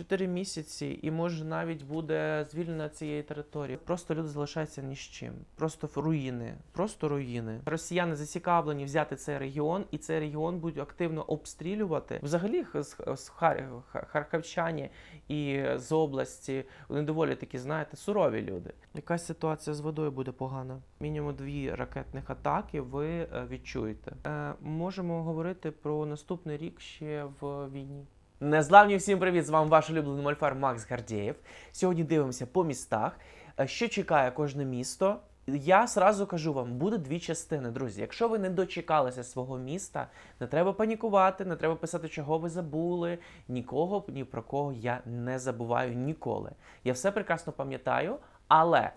4 місяці, і може навіть буде звільнена цієї території. Просто люди залишаються ні з чим. Просто руїни. Просто руїни. Росіяни зацікавлені взяти цей регіон, і цей регіон будуть активно обстрілювати. Взагалі, з, з Хар- харківчані і з області вони доволі такі, знаєте, сурові люди. Якась ситуація з водою буде погана. Мінімум дві ракетних атаки ви е, відчуєте. Е, можемо говорити про наступний рік ще в війні. Незламні всім привіт! З вами ваш улюблений мольфар Макс Гардєєв. Сьогодні дивимося по містах. Е, Що чекає кожне місто? Я сразу кажу вам, буде дві частини, друзі. Якщо ви не дочекалися свого міста, не треба панікувати, не треба писати, чого ви забули. Нікого ні про кого я не забуваю ніколи. Я все прекрасно пам'ятаю, але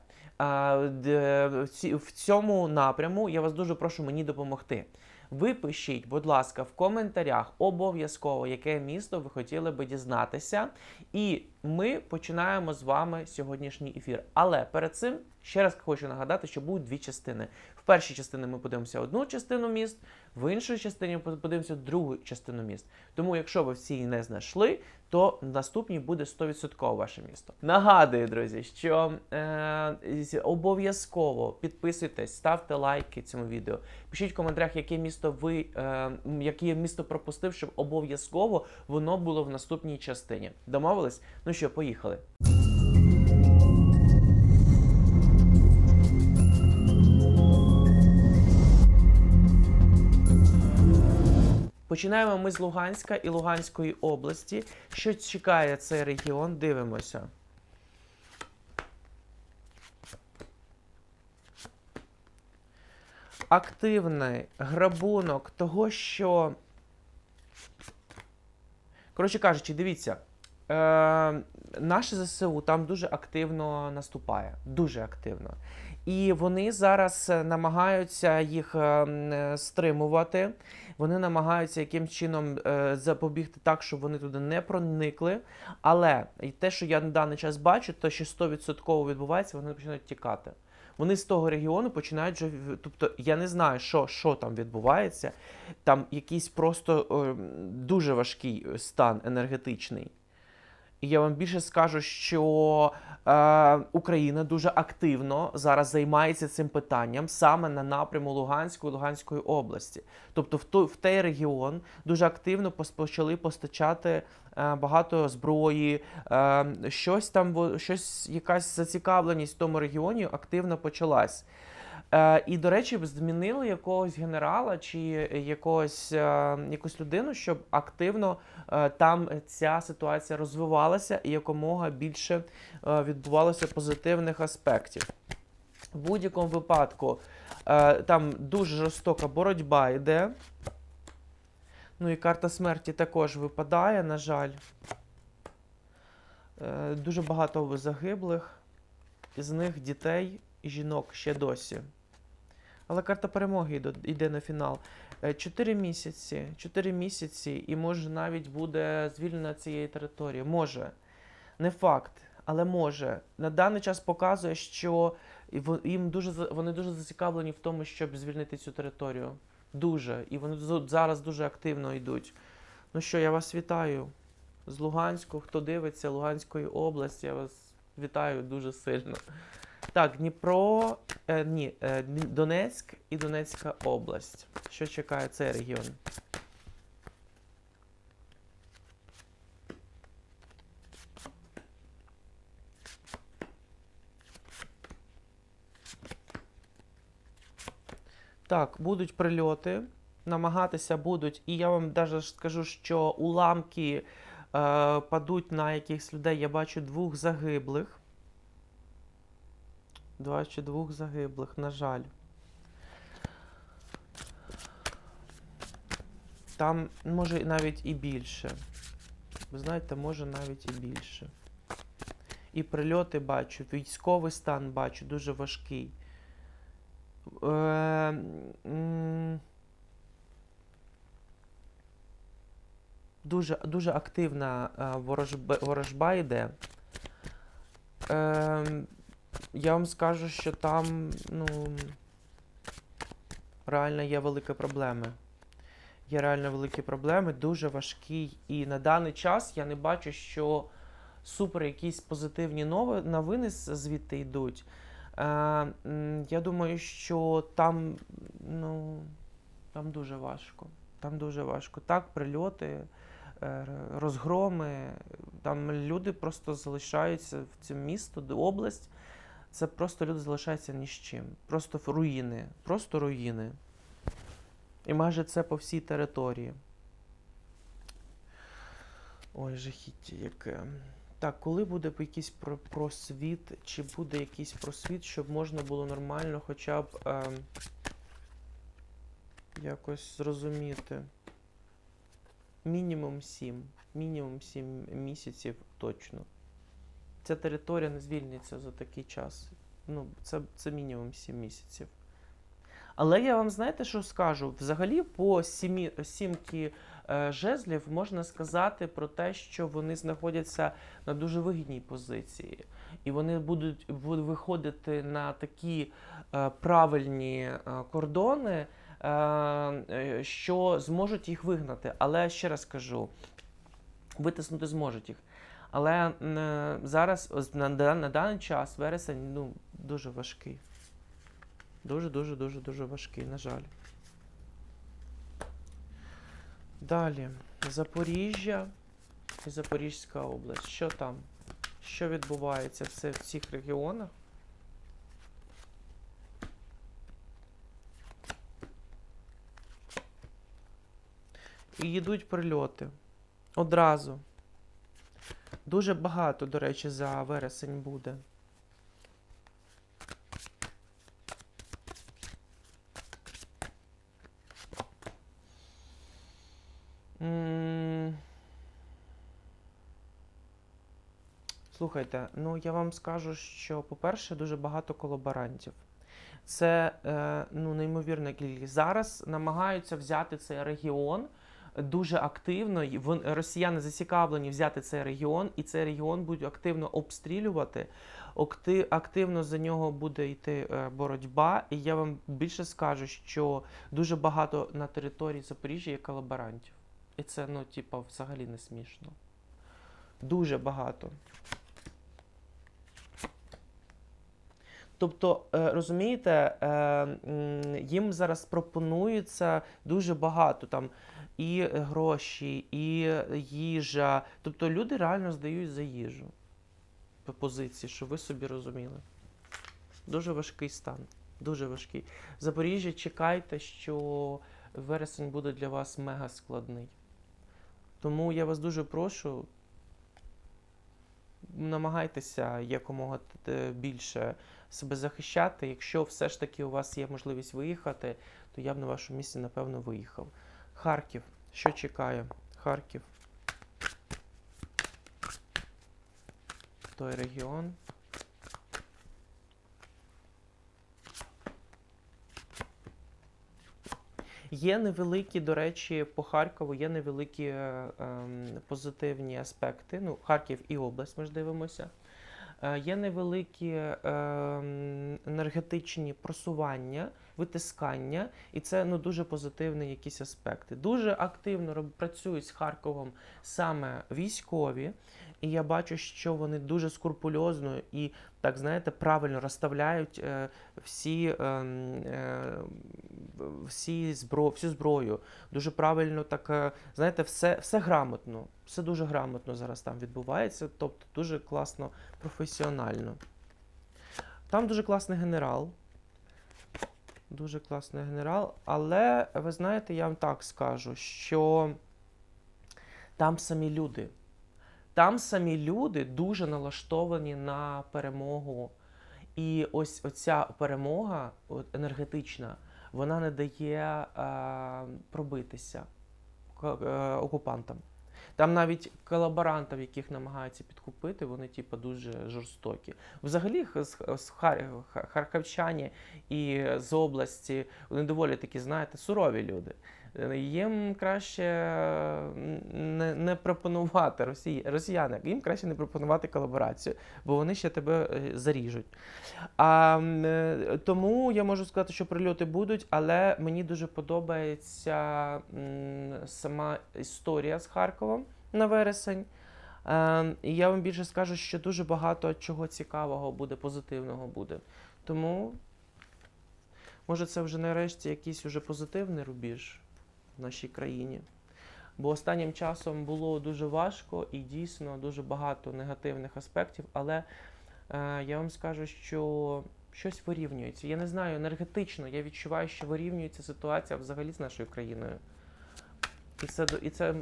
ці- в цьому напряму я вас дуже прошу мені допомогти. Ви пишіть, будь ласка, в коментарях обов'язково, яке місто ви хотіли би дізнатися. І ми починаємо з вами сьогоднішній ефір. Але перед цим ще раз хочу нагадати, що будуть дві частини. В першій частині ми подивимося одну частину міст, в іншій частині подивимося другу частину міст. Тому, якщо ви всі не знайшли, то наступній буде 100% ваше місто. Нагадую, друзі, що е, обов'язково підписуйтесь, ставте лайки цьому відео. Пишіть в коментарях, яке місто ви, е, яке місто пропустив, щоб обов'язково воно було в наступній частині. Домовились? Ну що, поїхали. Починаємо ми з Луганська і Луганської області. Що чекає цей регіон? Дивимося. Активний грабунок того, що. Коротше кажучи, дивіться. Е, наше ЗСУ там дуже активно наступає. Дуже активно. І вони зараз е, намагаються їх е, е, стримувати. Вони намагаються яким чином е, запобігти так, щоб вони туди не проникли. Але те, що я на даний час бачу, то що 100% відбувається, вони починають тікати. Вони з того регіону починають вже. Тобто я не знаю, що, що там відбувається. Там якийсь просто е, дуже важкий стан енергетичний. І я вам більше скажу, що Україна дуже активно зараз займається цим питанням саме на напряму Луганської Луганської області. Тобто в, той, в той регіон дуже активно почали постачати е, багато зброї, е, щось там, щось, якась зацікавленість в тому регіоні активно почалась. Е, і, до речі, змінили якогось генерала чи якогось, е, якусь людину, щоб активно е, там ця ситуація розвивалася і якомога більше відбувалося позитивних аспектів. В будь-якому випадку там дуже жорстока боротьба йде. Ну і карта смерті також випадає, на жаль. Дуже багато загиблих, із них дітей і жінок ще досі. Але карта перемоги йде, на фінал. Е, Чотири місяці. Чотири місяці, і може навіть буде звільнена цієї території. Може. Не факт, але може. На даний час показує, що їм дуже вони дуже зацікавлені в тому, щоб звільнити цю територію. Дуже. І вони зараз дуже активно йдуть. Ну що, я вас вітаю з Луганську. Хто дивиться Луганської області, я вас вітаю дуже сильно. Так, Дніпро, е, ні, е, Донецьк і Донецька область. Що чекає цей регіон? Так, будуть прильоти, намагатися будуть, і я вам навіть скажу, що уламки е, падуть на якихось людей. Я бачу двох загиблих. Два чи двох загиблих, на жаль. Там може навіть і більше. Ви знаєте, може навіть і більше. І прильоти бачу, військовий стан бачу, дуже важкий. Е, дуже, дуже активна е, ворожба, ворожба йде. Е, я вам скажу, що там, ну, реально є великі проблеми. Є реально великі проблеми, дуже важкі. І на даний час я не бачу, що супер якісь позитивні нови, новини звідти йдуть. Е, я думаю, що там, ну, там дуже важко. Там дуже важко. Так, прильоти, е, розгроми. Там люди просто залишаються в цьому місто, область. Це просто люди залишаються ні з чим. Просто руїни. Просто руїни. І майже це по всій території. Ой, жахіття яке. Так, коли буде якийсь про- просвіт, чи буде якийсь просвіт, щоб можна було нормально хоча б ем, якось зрозуміти. Мінімум 7. Мінімум 7 місяців точно. Ця територія не звільниться за такий час. Ну, це, це мінімум 7 місяців. Але я вам знаєте, що скажу? Взагалі, по сімі, сімки е, жезлів можна сказати про те, що вони знаходяться на дуже вигідній позиції. І вони будуть виходити на такі е, правильні е, кордони, е, е, що зможуть їх вигнати. Але ще раз кажу, витиснути зможуть їх. Але е, зараз, на, дан- на даний час, вересень, ну, дуже важкий. Дуже, дуже, дуже, дуже важкий, на жаль. Далі. Запоріжжя і Запорізька область. Що там? Що відбувається це- в цих регіонах? І йдуть прильоти. Одразу. Дуже багато, до речі, за вересень буде. Слухайте, ну я вам скажу, що, по-перше, дуже багато колаборантів. Це е, ну, неймовірна кількість. Зараз намагаються взяти цей регіон дуже активно. Росіяни зацікавлені взяти цей регіон, і цей регіон будуть активно обстрілювати. Активно за нього буде йти е, боротьба. І я вам більше скажу, що дуже багато на території Запоріжжя є колаборантів. І це, ну, типа, взагалі не смішно. Дуже багато. Тобто, е, розумієте, е, їм зараз пропонується дуже багато там і гроші, і їжа. Тобто люди реально здають за їжу по позиції, щоб ви собі розуміли. Дуже важкий стан. Дуже важкий. Запоріжжя, чекайте, що вересень буде для вас мега складний. Тому я вас дуже прошу, намагайтеся якомога е, більше себе захищати. Якщо все ж таки у вас є можливість виїхати, то я б на вашому місці, напевно, виїхав. Харків. Що чекає? Харків. Той регіон. Є невеликі, до речі, по Харкову є невеликі е, позитивні аспекти. Ну, Харків і область ми ж дивимося. Е, Є невеликі ем, енергетичні просування, витискання, і це ну, дуже позитивні якісь аспекти. Дуже активно працюють з Харковом саме військові, і я бачу, що вони дуже скрупульозно і так знаєте, правильно розставляють е, всі, ем, е, всі збро, всю зброю. Дуже правильно так, е, знаєте, все, все грамотно. Все дуже грамотно зараз там відбувається, тобто дуже класно, професіонально. Там дуже класний генерал. Дуже класний генерал. Але ви знаєте, я вам так скажу, що там самі люди. Там самі люди дуже налаштовані на перемогу. І ось оця перемога енергетична, вона не дає е, пробитися е, окупантам. Там навіть колаборантів, яких намагаються підкупити, вони типу, дуже жорстокі. Взагалі, харківчані і з області вони доволі такі, знаєте, сурові люди. Їм краще не, не пропонувати росії, росіяни, їм краще не пропонувати колаборацію, бо вони ще тебе е, заріжуть. А, е, тому я можу сказати, що прильоти будуть, але мені дуже подобається сама історія з Харковом на вересень. Е, і я вам більше скажу, що дуже багато чого цікавого буде, позитивного буде. Тому, може, це вже нарешті якийсь уже позитивний рубіж в нашій країні. Бо останнім часом було дуже важко і дійсно дуже багато негативних аспектів, але е, я вам скажу, що щось вирівнюється. Я не знаю, енергетично я відчуваю, що вирівнюється ситуація взагалі з нашою країною. І це, і це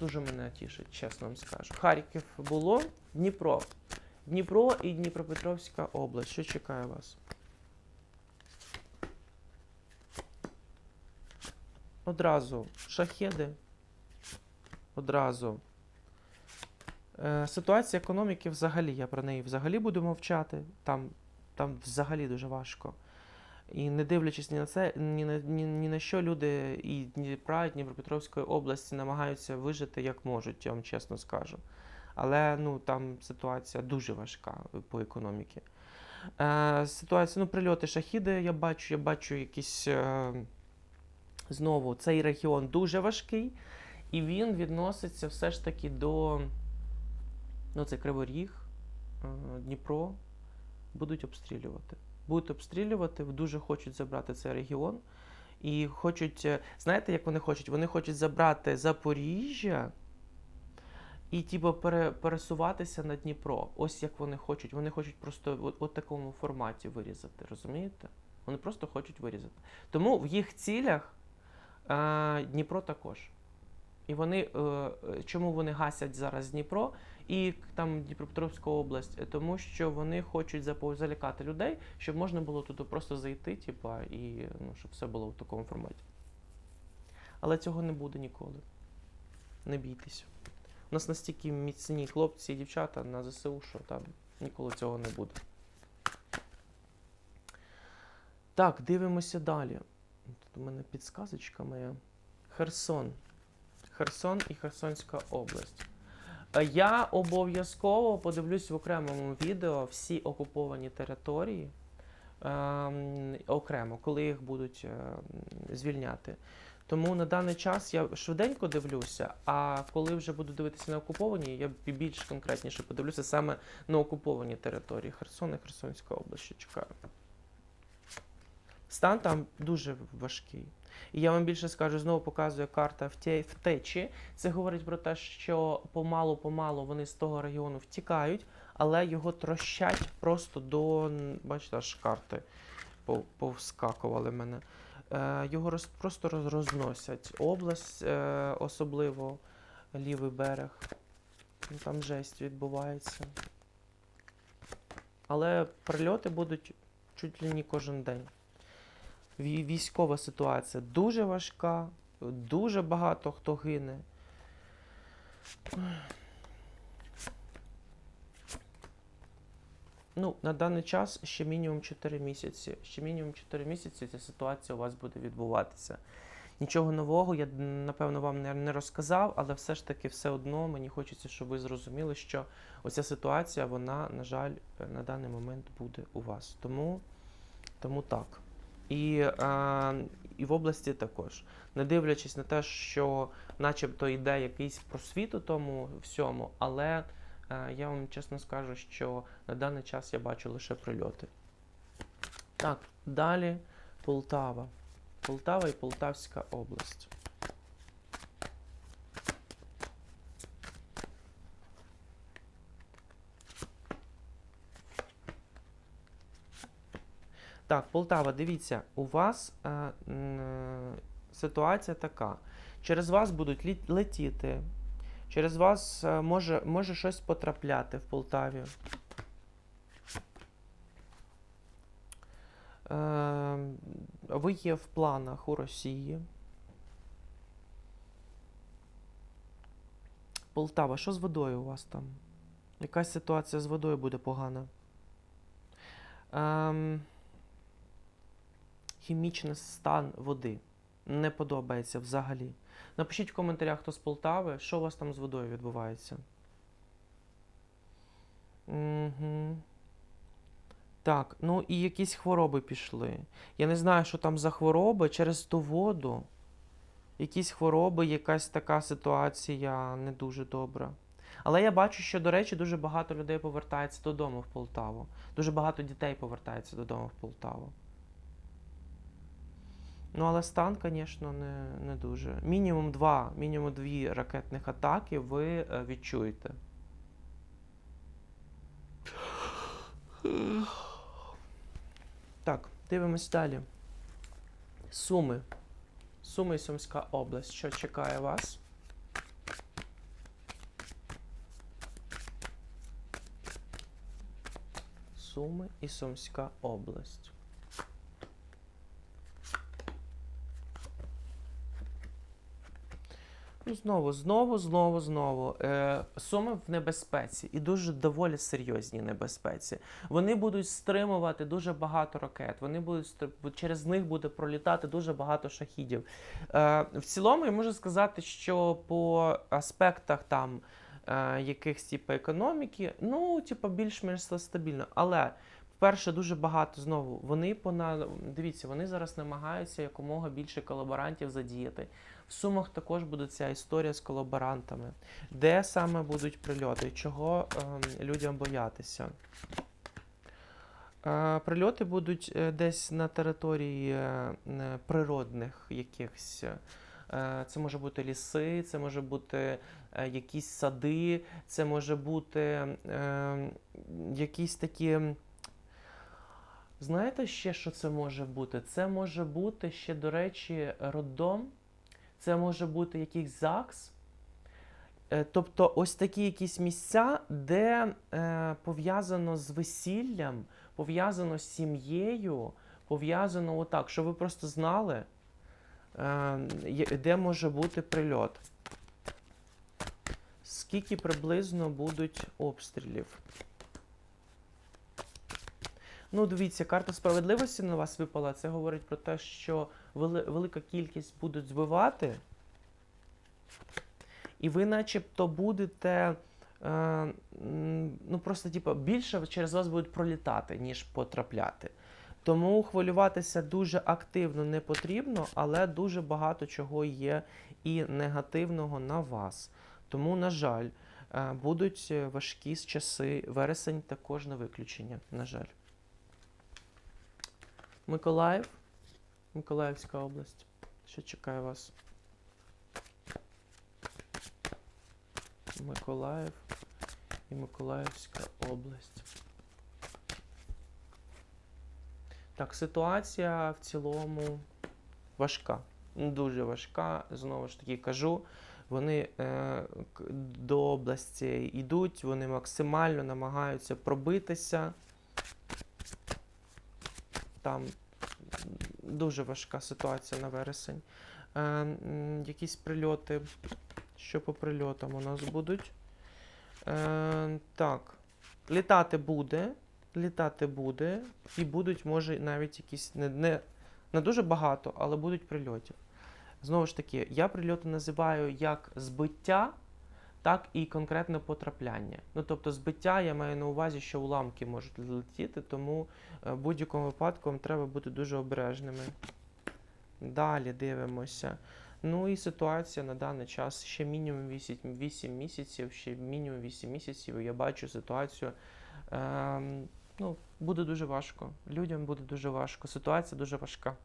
дуже мене тішить, чесно вам скажу. Харків було, Дніпро. Дніпро і Дніпропетровська область. Що чекає вас? Одразу шахеди. Одразу. Е, ситуація економіки взагалі, я про неї взагалі буду мовчати. Там, там взагалі дуже важко. І не дивлячись ні на це, ні на, ні, ні на що люди і Дніпра, і Дніпропетровської області намагаються вижити як можуть, я вам чесно скажу. Але ну, там ситуація дуже важка по економіці. Е, ситуація, ну, прильоти шахіди, я бачу, я бачу якісь. Е, знову цей регіон дуже важкий, і він відноситься все ж таки до. Ну, це Кривий Ріг, е, Дніпро будуть обстрілювати. Будуть обстрілювати, дуже хочуть забрати цей регіон. І хочуть, е, знаєте, як вони хочуть? Вони хочуть забрати Запоріжжя і типу, пересуватися на Дніпро. Ось як вони хочуть. Вони хочуть просто от, от такому форматі вирізати, розумієте? Вони просто хочуть вирізати. Тому в їх цілях Дніпро також. І вони е, чому вони гасять зараз Дніпро і там Дніпропетровську область? Тому що вони хочуть залякати людей, щоб можна було туди просто зайти, типа, і ну, щоб все було в такому форматі. Але цього не буде ніколи. Не бійтеся. У нас настільки міцні хлопці і дівчата на ЗСУ, що там ніколи цього не буде. Так, дивимося далі. У мене підсказочка моя. Херсон. Херсон і Херсонська область. Е, Я обов'язково подивлюсь в окремому відео всі окуповані території ем, окремо, коли їх будуть ем, звільняти. Тому на даний час я швиденько дивлюся, а коли вже буду дивитися на окуповані, я більш конкретніше подивлюся саме на окуповані території Херсона і Херсонська область, чекаю. Стан там дуже важкий. І я вам більше скажу, знову показує карта вте- втечі. Це говорить про те, що помалу-помалу вони з того регіону втікають, але його трощать просто до. Бачите, аж карти повскакували мене. Е, його роз, просто роз, розносять. Область, е, особливо лівий берег. Ну, Там жесть відбувається. Але прильоти будуть чуть ли не кожен день. Вій- Військова ситуація дуже важка, дуже багато хто гине. Ну, на даний час ще мінімум 4 місяці. Ще мінімум 4 місяці ця ситуація у вас буде відбуватися. Нічого нового я напевно вам не, розказав, але все ж таки все одно мені хочеться, щоб ви зрозуміли, що оця ситуація, вона, на жаль, на даний момент буде у вас. Тому, тому так. І, е, і в області також. Не дивлячись на те, що начебто йде якийсь просвіт у тому всьому, але е, я вам чесно скажу, що на даний час я бачу лише прильоти. Так, далі Полтава. Полтава і Полтавська область. Так, Полтава, дивіться, у вас е, е, ситуація така. Через вас будуть летіти, через вас е, може, може щось потрапляти в Полтаві. Е, ви є в планах у Росії. Полтава, що з водою у вас там? Якась ситуація з водою буде погана. Ем, хімічний стан води не подобається взагалі. Напишіть в коментарях, хто з Полтави, що у вас там з водою відбувається. Угу. Так, ну і якісь хвороби пішли. Я не знаю, що там за хвороби через ту воду. Якісь хвороби, якась така ситуація не дуже добра. Але я бачу, що, до речі, дуже багато людей повертається додому в Полтаву. Дуже багато дітей повертається додому в Полтаву. Ну, але стан, звісно, не, не дуже. Мінімум два, мінімум дві ракетних атаки ви е, відчуєте. Так, дивимось далі. Суми. Суми і Сумська область. Що чекає вас? Суми і Сумська область. Ну, знову, знову, знову, знову. Е, суми в небезпеці і дуже доволі серйозній небезпеці. Вони будуть стримувати дуже багато ракет. Вони будуть через них буде пролітати дуже багато шахідів. Е, в цілому я можу сказати, що по аспектах там е, якихось типу економіки, ну, типу, більш-менш стабільно. Але Перше, дуже багато знову. Вони пона... дивіться, вони зараз намагаються якомога більше колаборантів задіяти. В Сумах також буде ця історія з колаборантами. Де саме будуть прильоти? Чого ем, людям боятися? Е, прильоти будуть е, десь на території е, е, природних якихось. Е, Це може бути ліси, це може бути е, якісь сади, це може бути е, якісь такі. Знаєте ще, що це може бути? Це може бути ще, до речі, роддом, це може бути якийсь ЗАГС. Е, Тобто ось такі якісь місця, де е, пов'язано з весіллям, пов'язано з сім'єю, пов'язано отак, що ви просто знали, е, де може бути прильот. Скільки приблизно будуть обстрілів? Ну, дивіться, карта справедливості на вас випала. Це говорить про те, що вели- велика кількість будуть збивати, і ви, начебто, будете. Е, ну, просто, типу, більше через вас будуть пролітати, ніж потрапляти. Тому хвилюватися дуже активно не потрібно, але дуже багато чого є і негативного на вас. Тому, на жаль, е, будуть важкі часи. Вересень також на виключення, на жаль. Миколаїв, Миколаївська область. Що чекає вас? Миколаїв і Миколаївська область. Так, ситуація в цілому важка. Дуже важка. Знову ж таки кажу. Вони е, до області йдуть, вони максимально намагаються пробитися. Там дуже важка ситуація на вересень. Е, якісь прильоти. Що по прильотам у нас будуть? Е, так. Літати буде. Літати буде. І будуть, може, навіть якісь не, не, не дуже багато, але будуть прильотів. Знову ж таки, я прильоти називаю як збиття, так і конкретне потрапляння. Ну, тобто, збиття я маю на увазі, що уламки можуть летіти, тому е, в будь-якому випадку треба бути дуже обережними. Далі дивимося. Ну і ситуація на даний час ще мінімум 8, 8 місяців, ще мінімум 8 місяців. Я бачу ситуацію. Ем, ну, буде дуже важко. Людям буде дуже важко. Ситуація дуже важка.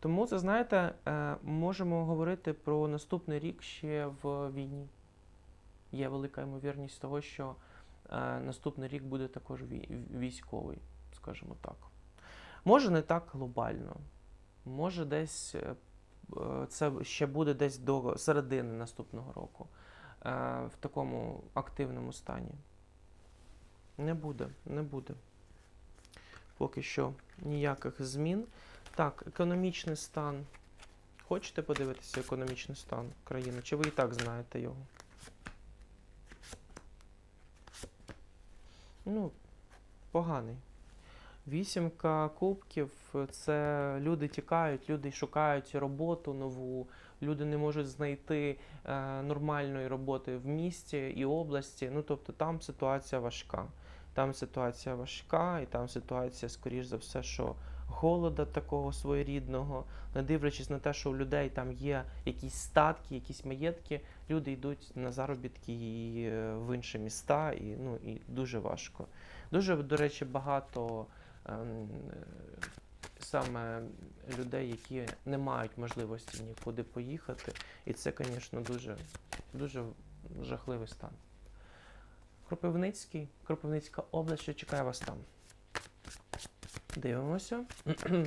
Тому це, знаєте, е, можемо говорити про наступний рік ще в війні. Є велика ймовірність того, що е, наступний рік буде також військовий, скажімо так. Може не так глобально. Може, десь е, це ще буде десь до середини наступного року в такому активному стані. Не буде, не буде. Поки що ніяких змін. Так, економічний стан. Хочете подивитися економічний стан країни? Чи ви і так знаєте його? Ну, поганий. Вісімка кубків це люди тікають, люди шукають роботу нову, люди не можуть знайти е, нормальної роботи в місті і області. Ну тобто там ситуація важка. Там ситуація важка, і там ситуація, скоріш за все, що голода такого своєрідного, не дивлячись на те, що у людей там є якісь статки, якісь маєтки, люди йдуть на заробітки і е, в інші міста, і, ну, і дуже важко. Дуже, до речі, багато ем, саме людей, які не мають можливості нікуди поїхати. І це, звісно, дуже, дуже жахливий стан. Кропивницький, Кропивницька область, що чекає вас там. Дивимося.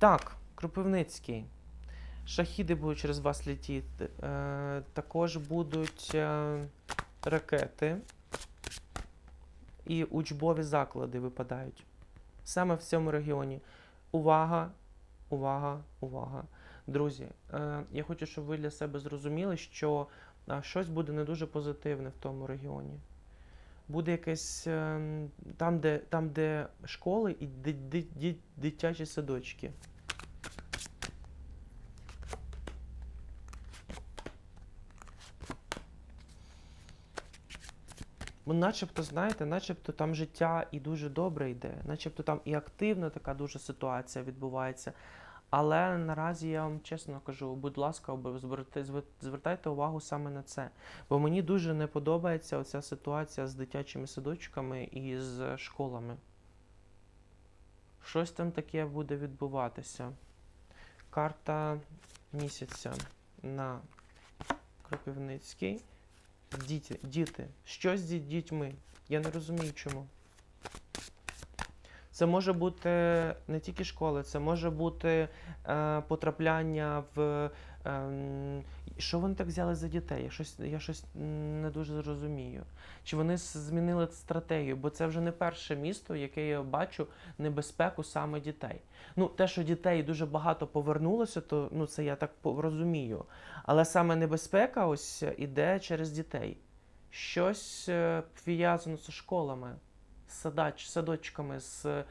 Так, Кропивницький. Шахіди будуть через вас летіти. Е, також будуть е, ракети і учбові заклади випадають. Саме в цьому регіоні. Увага, увага, увага. Друзі, е, я хочу, щоб ви для себе зрозуміли, що е, щось буде не дуже позитивне в тому регіоні. Буде якесь е, там, де, там, де школи і ди- ди- ди- дитячі садочки. Ну, начебто, знаєте, начебто там життя і дуже добре йде, начебто там і активна така дуже ситуація відбувається. Але наразі я вам чесно кажу, будь ласка, звертайте увагу саме на це. Бо мені дуже не подобається оця ситуація з дитячими садочками і з школами. Щось там таке буде відбуватися. Карта місяця на Кропивницький. Діти, діти. Що з дітьми? Я не розумію чому. Це може бути не тільки школи, це може бути е, потрапляння в. ем, що вони так взяли за дітей? Я щось, я щось не дуже розумію. Чи вони змінили стратегію? Бо це вже не перше місто, яке я бачу небезпеку саме дітей. Ну, те, що дітей дуже багато повернулося, то ну, це я так розумію. Але саме небезпека ось іде через дітей. Щось е, пов'язано з школами, садач, садочками, з, е,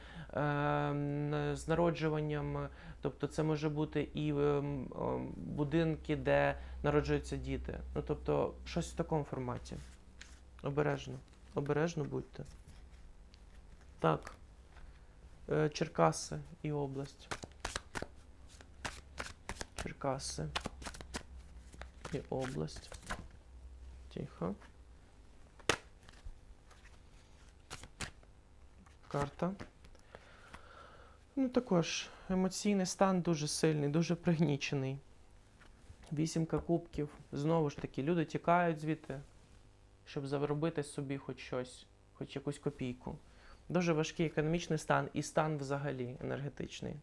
з народжуванням. Тобто це може бути і ем, ем, будинки, де народжуються діти. Ну, тобто, щось в такому форматі. Обережно. Обережно будьте. Так. Е, Черкаси і область. Черкаси. І область. Тихо. Карта. Ну, також емоційний стан дуже сильний, дуже пригнічений. Вісімка кубків. Знову ж таки, люди тікають звідти, щоб заробити собі хоч щось, хоч якусь копійку. Дуже важкий економічний стан і стан взагалі енергетичний.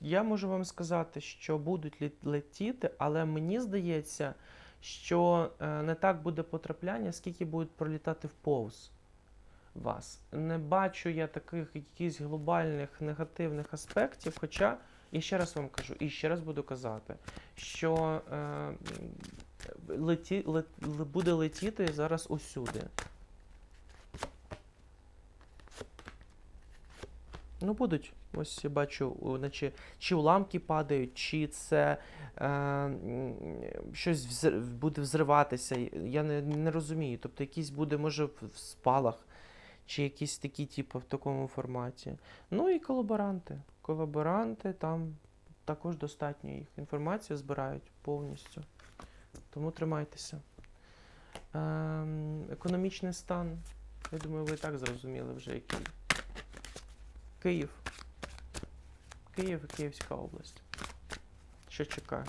Я можу вам сказати, що будуть летіти, але мені здається, що е, не так буде потрапляння, скільки будуть пролітати вповз вас. Не бачу я таких якихось глобальних негативних аспектів. Хоча, і ще раз вам кажу, і ще раз буду казати, що е, леті, лет, буде летіти зараз усюди. Ну, будуть. Ось я бачу, наче чи уламки падають, чи це е, щось взр- буде взриватися. Я не, не розумію. Тобто якийсь буде, може, в спалах, чи якісь такі, типу, в такому форматі. Ну і колаборанти. Колаборанти там також достатньо їх. Інформацію збирають повністю. Тому тримайтеся. Ем, економічний стан. Я думаю, ви і так зрозуміли вже який. Київ. Київ і Київська область. Що чекає?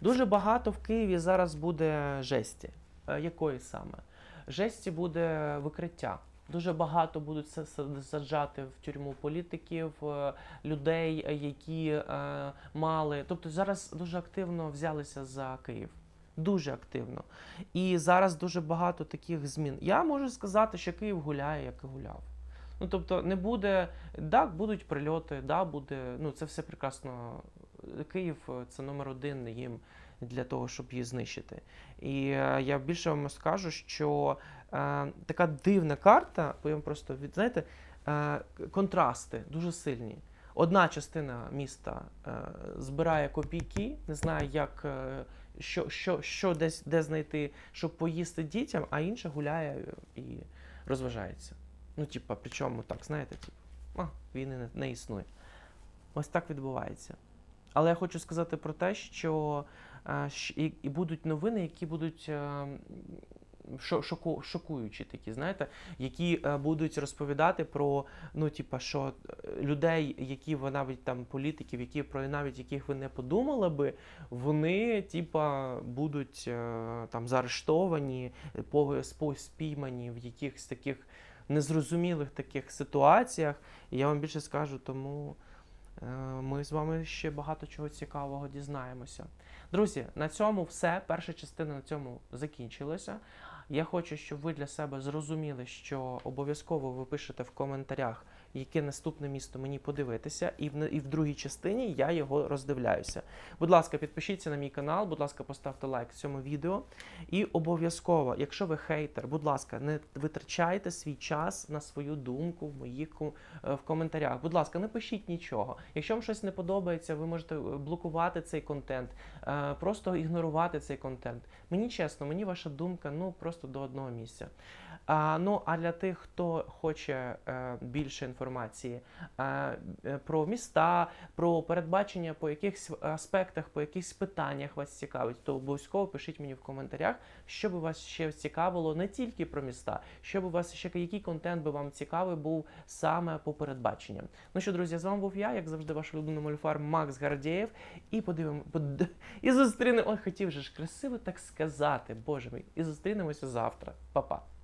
Дуже багато в Києві зараз буде жесті. Е, Якої саме? Жесті буде викриття. Дуже багато будуть са- са- саджати в тюрму політиків, е, людей, е, які е, мали. Тобто зараз дуже активно взялися за Київ. Дуже активно. І зараз дуже багато таких змін. Я можу сказати, що Київ гуляє, як і гуляв. Ну тобто не буде, так, будуть прильоти, да, буде. Ну це все прекрасно. Київ це номер один їм для того, щоб її знищити. І я більше вам скажу, що така дивна карта, бо я просто від знаєте, е, контрасти дуже сильні. Одна частина міста е, збирає копійки, не знає, як е, що, що, що десь де знайти, щоб поїсти дітям, а інша гуляє і розважається. Ну, типа, причому так, знаєте, типу, а, війни не, не існує. Ось так відбувається. Але я хочу сказати про те, що е, і, і будуть новини, які будуть е, шоку, шокуючі такі, знаєте, які е, будуть розповідати про ну, типа, що е, людей, які ви навіть там політиків, які про навіть яких ви не подумали би, вони типа будуть е, там заарештовані, спіймані в якихось таких незрозумілих таких ситуаціях. І я вам більше скажу, тому ми з вами ще багато чого цікавого дізнаємося. Друзі, на цьому все. Перша частина на цьому закінчилася. Я хочу, щоб ви для себе зрозуміли, що обов'язково ви пишете в коментарях, яке наступне місто мені подивитися, і в, і в другій частині я його роздивляюся. Будь ласка, підпишіться на мій канал, будь ласка, поставте лайк цьому відео. І обов'язково, якщо ви хейтер, будь ласка, не витрачайте свій час на свою думку в моїх е, в коментарях. Будь ласка, не пишіть нічого. Якщо вам щось не подобається, ви можете е, блокувати цей контент, е, просто ігнорувати цей контент. Мені чесно, мені ваша думка ну просто до одного місця. А, ну а для тих, хто хоче більше інформації е, е, про міста, про передбачення по якихось аспектах, по якихось питаннях вас цікавить, то обов'язково пишіть мені в коментарях, що би вас ще цікавило не тільки про міста, що би вас ще який контент би вам цікавий був саме по передбаченням. Ну що, друзі, з вами був я, як завжди, ваш улюблений мольфар Макс Гардєєв. І подивимо, под... і зустрінемо. Ой, хотів же ж красиво так сказати, боже мій. І зустрінемося завтра. Па-па.